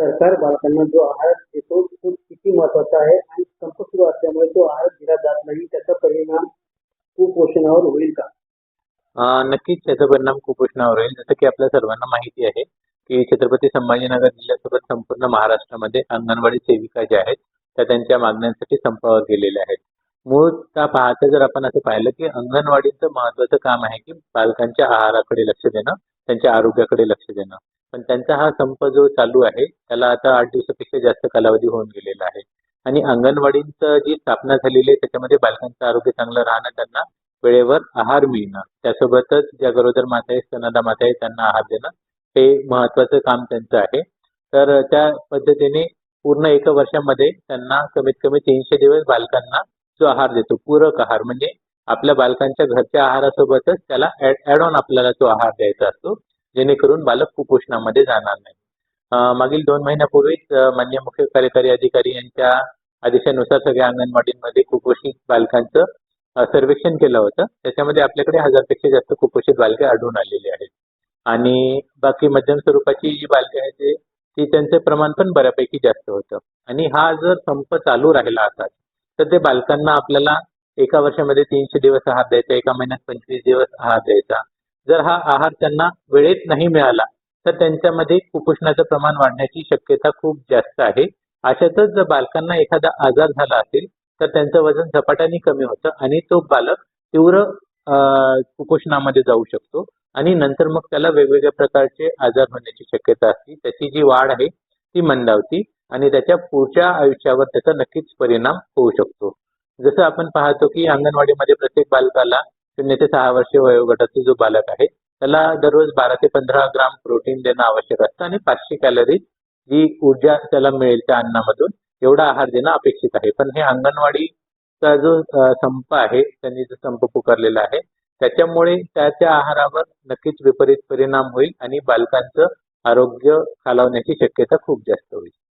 सरकार बालकांना जो आहार देतो तो किती महत्त्वाचा आहे आणि संप सुरू असल्यामुळे तो आहार दिला जात नाही त्याचा परिणाम कुपोषणावर होईल का? नक्कीच त्याचा परिणाम कुपोषणावर होईल. जसं की आपल्या सर्वांना माहिती आहे की छत्रपती संभाजीनगर जिल्ह्यासोबत संपूर्ण महाराष्ट्रामध्ये अंगणवाडी सेविका ज्या आहेत त्या त्यांच्या मागण्यांसाठी संपावर गेलेल्या आहेत. मूळतः पाहता जर आपण असं पाहिलं की अंगणवाडीचं महत्वाचं काम आहे की बालकांच्या आहाराकडे लक्ष देणं त्यांच्या आरोग्याकडे लक्ष देणं. पण त्यांचा हा संप जो चालू आहे त्याला आता आठ दिवसापेक्षा जास्त कालावधी होऊन गेलेला आहे. आणि अंगणवाडींचं जी स्थापना झालेली आहे त्याच्यामध्ये बालकांचं आरोग्य चांगलं राहणं त्यांना वेळेवर आहार मिळणं त्यासोबतच ज्या गरोदर माता आहेत स्तनदा माता आहेत त्यांना आहार देणं हे महत्वाचं काम त्यांचं आहे. तर त्या पद्धतीने पूर्ण एका वर्षामध्ये त्यांना कमीत कमी तीनशे दिवस बालकांना जो आहार देतो पूरक आहार. म्हणजे आपल्या बालकांच्या घरच्या आहारासोबतच त्याला ऍड ऑन आपल्याला तो आहार द्यायचा असतो जेणेकरून बालक कुपोषणामध्ये जाणार नाही. मागील दोन महिन्यापूर्वीच मान्य मुख्य कार्यकारी अधिकारी यांच्या आदेशानुसार सगळ्या अंगणवाडींमध्ये कुपोषित बालकांचं सर्वेक्षण केलं होतं. त्याच्यामध्ये आपल्याकडे हजारपेक्षा जास्त कुपोषित बालके आढळून आलेली आहेत. आणि बाकी मध्यम स्वरूपाची जी बालके आहेत ते ती त्यांचं प्रमाण पण बऱ्यापैकी जास्त होतं. आणि हा जर संप चालू राहिला असा तर ते बालकांना आपल्याला एका वर्षामध्ये तीनशे दिवस आहार द्यायचा एका महिन्यात पंचवीस दिवस आहार द्यायचा. जर हा आहार त्यांना वेळेत नाही मिळाला तर त्यांच्यामध्ये कुपोषणाचं प्रमाण वाढण्याची शक्यता खूप जास्त आहे. अशातच जर बालकांना एखादा आजार झाला असेल तर त्यांचं वजन झपाट्याने कमी होतं आणि तो बालक तीव्र कुपोषणामध्ये जाऊ शकतो आणि नंतर मग त्याला वेगवेगळ्या प्रकारचे आजार होण्याची शक्यता असते. त्याची जी वाढ आहे ती मंदावती आणि त्याच्या पुढच्या आयुष्यावर त्याचा नक्कीच परिणाम होऊ शकतो. जसं आपण पाहतो की अंगणवाडीमध्ये प्रत्येक बालकाला शून्य ते सहा वर्ष वयोगटाचा जो बालक आहे त्याला दररोज बारा ते पंधरा ग्राम प्रोटीन देणं आवश्यक असतं आणि पाचशे कॅलरीज जी ऊर्जा त्याला मिळेल त्या अन्नामधून एवढा आहार देणं अपेक्षित आहे. पण हे अंगणवाडीचा जो संप आहे त्यांनी जो संप पुकारलेला आहे त्याच्यामुळे त्याच्या आहारावर नक्कीच विपरीत परिणाम होईल आणि बालकांचं आरोग्य खालावण्याची शक्यता खूप जास्त होईल.